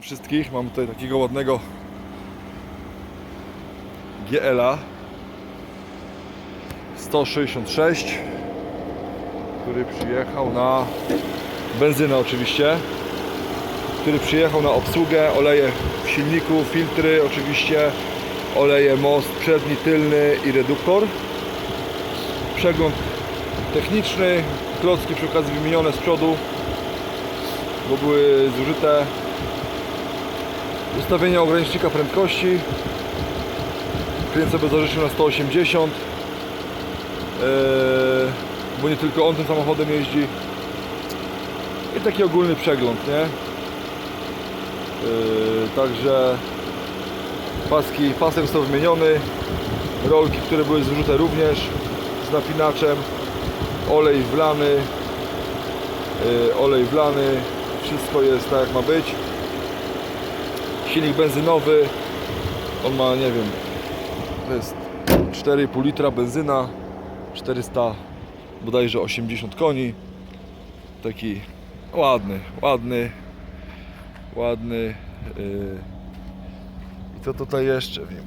wszystkich. Mam tutaj takiego ładnego GL-a 166, który przyjechał na benzynę oczywiście, który przyjechał na obsługę, oleje w silniku, filtry oczywiście, oleje most przedni, tylny i reduktor. Przegląd techniczny, klocki przy okazji wymienione z przodu, bo były zużyte ustawienia ogranicznika prędkości. Klient sobie zażyczył na 180 Eee, bo nie tylko on tym samochodem jeździ. I taki ogólny przegląd, nie? Eee, także paski, pasek został wymieniony. Rolki, które były zużyte również z napinaczem. Olej wlany. Eee, olej wlany. Wszystko jest tak jak ma być silnik benzynowy on ma nie wiem to jest 4,5 litra benzyna 400 bodajże 80 koni taki ładny ładny ładny yy. i co tutaj jeszcze wiem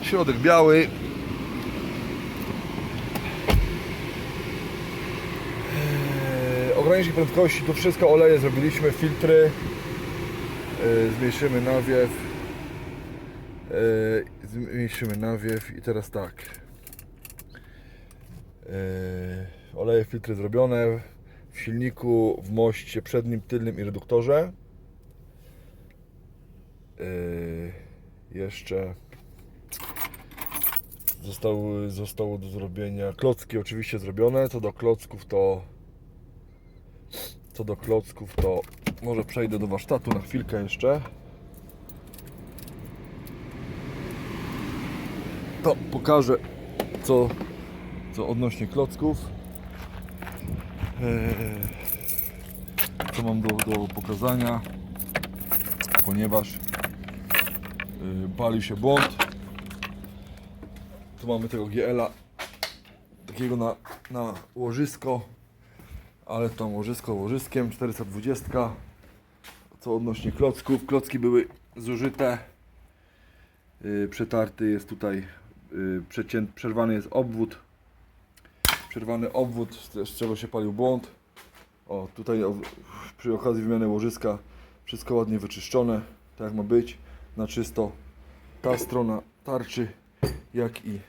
yy. środek biały Yy, prędkości, tu wszystko oleje zrobiliśmy, filtry zmniejszymy nawiew. Yy, zmniejszymy nawiew i teraz tak. Yy, oleje, filtry zrobione. W silniku, w moście przednim, tylnym i reduktorze. Jeszcze zostały, zostało do zrobienia klocki oczywiście zrobione. Co do klocków to co do klocków to może przejdę do warsztatu na chwilkę jeszcze. To pokażę co, co odnośnie klocków. Eee, co mam do, do pokazania ponieważ yy, palił się błąd. Tu mamy tego GL-a takiego na, na łożysko ale tam łożysko łożyskiem 420 co odnośnie klocków. Klocki były zużyte. Yy, przetarty jest tutaj yy, przecięt, przerwany jest obwód. Przerwany obwód z, czego się palił błąd. O tutaj przy okazji wymiany łożyska wszystko ładnie wyczyszczone tak jak ma być. Na czysto. Ta strona tarczy jak i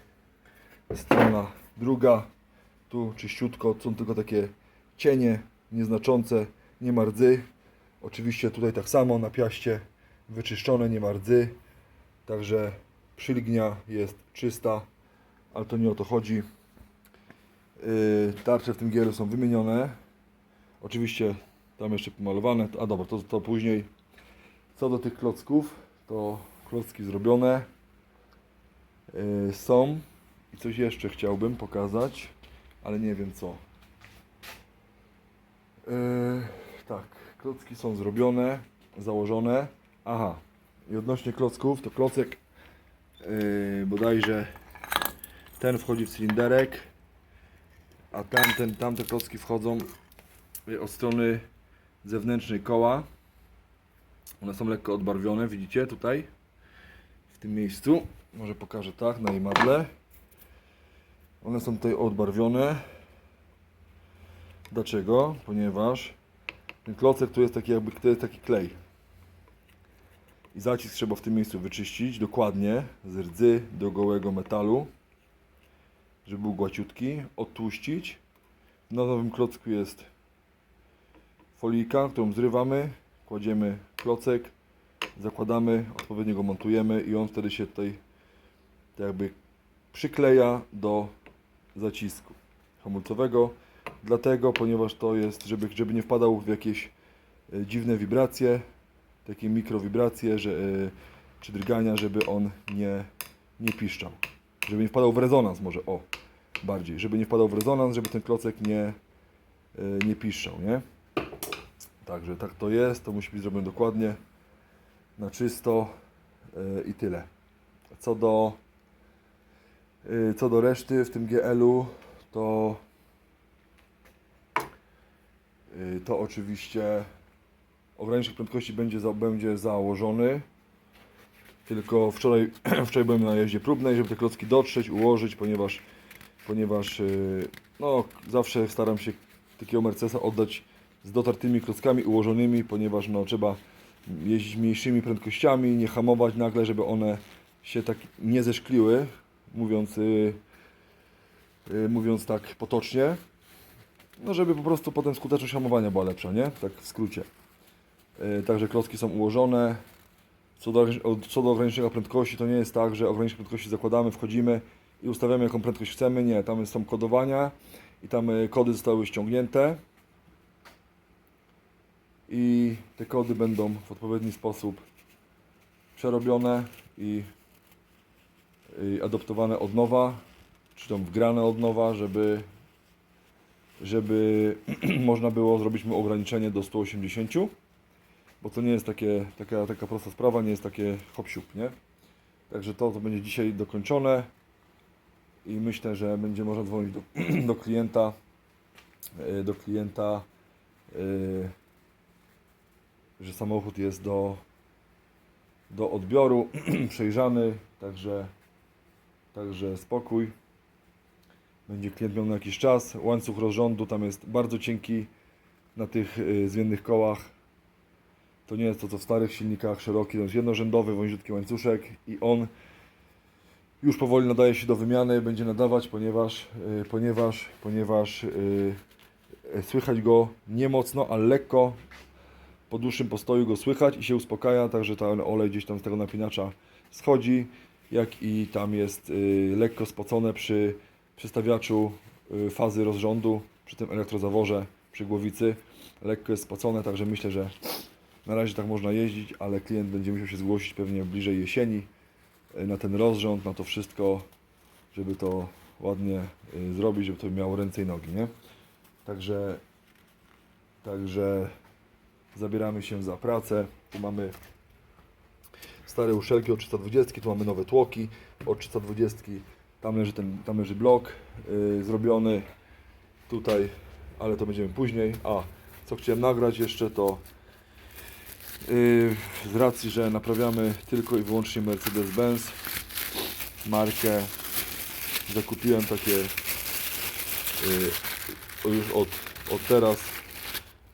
strona druga. Tu czyściutko są tylko takie cienie nieznaczące. Nie ma rdzy oczywiście tutaj tak samo na piaście wyczyszczone nie ma rdzy. Także przylgnia jest czysta ale to nie o to chodzi. Yy, tarcze w tym gielu są wymienione. Oczywiście tam jeszcze pomalowane. A dobra to, to później. Co do tych klocków to klocki zrobione yy, są. I coś jeszcze chciałbym pokazać ale nie wiem co. Yy, tak, klocki są zrobione, założone. Aha, i odnośnie klocków, to klocek yy, bodajże ten wchodzi w cylinderek, a tamten, tamte klocki wchodzą yy, od strony zewnętrznej koła. One są lekko odbarwione, widzicie tutaj, w tym miejscu. Może pokażę tak, na imadle. One są tutaj odbarwione. Dlaczego? Ponieważ ten klocek tu jest taki jakby to jest taki klej. I zacisk trzeba w tym miejscu wyczyścić dokładnie z rdzy do gołego metalu, żeby był gładziutki, odtłuścić. Na nowym klocku jest folijka, którą zrywamy, kładziemy klocek, zakładamy, odpowiednio go montujemy i on wtedy się tutaj tak jakby przykleja do zacisku hamulcowego. Dlatego, ponieważ to jest, żeby, żeby nie wpadał w jakieś e, dziwne wibracje, takie mikrowibracje, że, e, czy drgania, żeby on nie, nie piszczał. Żeby nie wpadał w rezonans może, o, bardziej. Żeby nie wpadał w rezonans, żeby ten klocek nie, e, nie piszczał, nie? Także tak to jest, to musi być zrobione dokładnie, na czysto i tyle. Co do, co do reszty w tym GL-u, to to oczywiście ogranicznik prędkości będzie, za, będzie założony. Tylko wczoraj, wczoraj byłem na jeździe próbnej, żeby te klocki dotrzeć, ułożyć, ponieważ, ponieważ yy, no, zawsze staram się takiego Mercedesa oddać z dotartymi klockami ułożonymi, ponieważ no, trzeba jeździć mniejszymi prędkościami, nie hamować nagle, żeby one się tak nie zeszkliły, mówiąc, yy, mówiąc tak potocznie. No, żeby po prostu potem skuteczność hamowania była lepsza, nie? Tak w skrócie. Yy, Także klocki są ułożone. Co do, co do ograniczenia prędkości, to nie jest tak, że ograniczenie prędkości zakładamy, wchodzimy i ustawiamy jaką prędkość chcemy. Nie, tam są kodowania i tam y, kody zostały ściągnięte. I te kody będą w odpowiedni sposób przerobione i, i adoptowane od nowa, czy tam wgrane od nowa, żeby, żeby można było zrobić mu ograniczenie do 180 bo to nie jest takie, taka, taka prosta sprawa, nie jest takie hop nie? Także to, to będzie dzisiaj dokończone i myślę, że będzie można dzwonić do, do klienta, y, do klienta, y, że samochód jest do, do odbioru, przejrzany, także, także spokój. Będzie klient na jakiś czas. Łańcuch rozrządu tam jest bardzo cienki na tych y, zmiennych kołach. To nie jest to co w starych silnikach, szeroki, to jest jednorzędowy, wąziutki łańcuszek i on już powoli nadaje się do wymiany, będzie nadawać, ponieważ, y, ponieważ, ponieważ y, y, słychać go nie mocno, ale lekko po dłuższym postoju go słychać i się uspokaja, także ten olej gdzieś tam z tego napinacza schodzi, jak i tam jest y, lekko spocone przy przestawiaczu y, fazy rozrządu, przy tym elektrozaworze, przy głowicy. Lekko jest spocone, także myślę, że na razie tak można jeździć, ale klient będzie musiał się zgłosić pewnie bliżej jesieni y, na ten rozrząd, na to wszystko, żeby to ładnie y, zrobić, żeby to miało ręce i nogi, nie? Także, także zabieramy się za pracę. Tu mamy stare uszelki od 320, tu mamy nowe tłoki od 320. Tam leży, ten, tam leży blok y, zrobiony tutaj, ale to będziemy później. A co chciałem nagrać jeszcze to y, z racji, że naprawiamy tylko i wyłącznie Mercedes-Benz markę zakupiłem takie y, już od, od teraz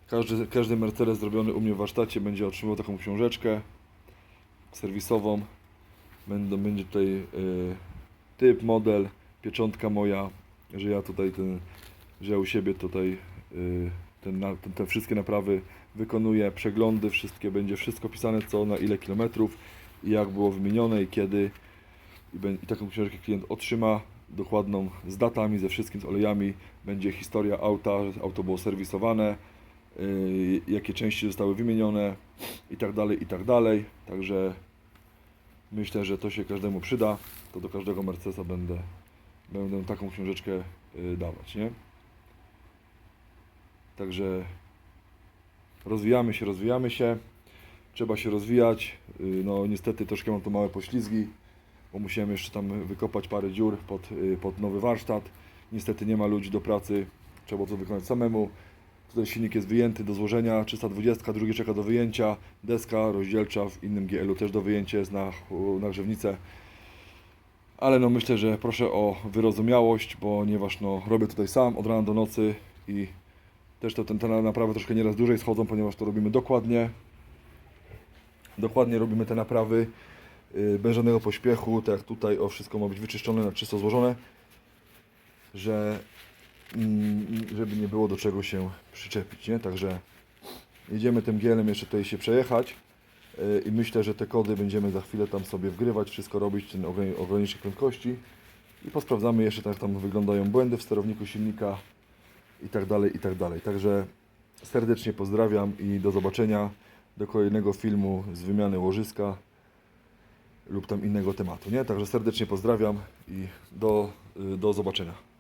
każdy, każdy Mercedes zrobiony u mnie w warsztacie będzie otrzymywał taką książeczkę serwisową. Będą, będzie tutaj y, typ, model, pieczątka moja, że ja tutaj ten, że ja u siebie tutaj y, ten, ten, te wszystkie naprawy wykonuję, przeglądy, wszystkie, będzie wszystko pisane co na ile kilometrów i jak było wymienione i kiedy. I, bę- I taką książkę klient otrzyma dokładną z datami, ze wszystkim, z olejami. Będzie historia auta, auto było serwisowane, yy, jakie części zostały wymienione i tak dalej, i tak dalej. Także myślę, że to się każdemu przyda. To do każdego Mercedesa będę, będę taką książeczkę yy, dawać, nie? Także rozwijamy się, rozwijamy się. Trzeba się rozwijać. Yy, No niestety troszkę mam tu małe poślizgi, bo musiałem jeszcze tam wykopać parę dziur pod, yy, pod nowy warsztat. Niestety nie ma ludzi do pracy, trzeba to wykonać samemu. Tutaj silnik jest wyjęty do złożenia, 320, drugi czeka do wyjęcia, deska rozdzielcza w innym GL-u też do wyjęcia jest na, na grzewnicę. Ale no myślę, że proszę o wyrozumiałość, ponieważ no robię tutaj sam od rana do nocy i też to ten, te naprawy troszkę nieraz dłużej schodzą, ponieważ to robimy dokładnie. Dokładnie robimy te naprawy yy, bez żadnego pośpiechu, tak jak tutaj o wszystko ma być wyczyszczone, na czysto złożone, że mm, żeby nie było do czego się przyczepić, nie? Także jedziemy tym gielem jeszcze tutaj się przejechać i myślę, że te kody będziemy za chwilę tam sobie wgrywać, wszystko robić, ten ograni- ogranicznik prędkości i posprawdzamy jeszcze tak jak tam wyglądają błędy w sterowniku silnika i tak dalej, i tak dalej. Także serdecznie pozdrawiam i do zobaczenia do kolejnego filmu z wymiany łożyska lub tam innego tematu, nie? Także serdecznie pozdrawiam i do, y, do zobaczenia.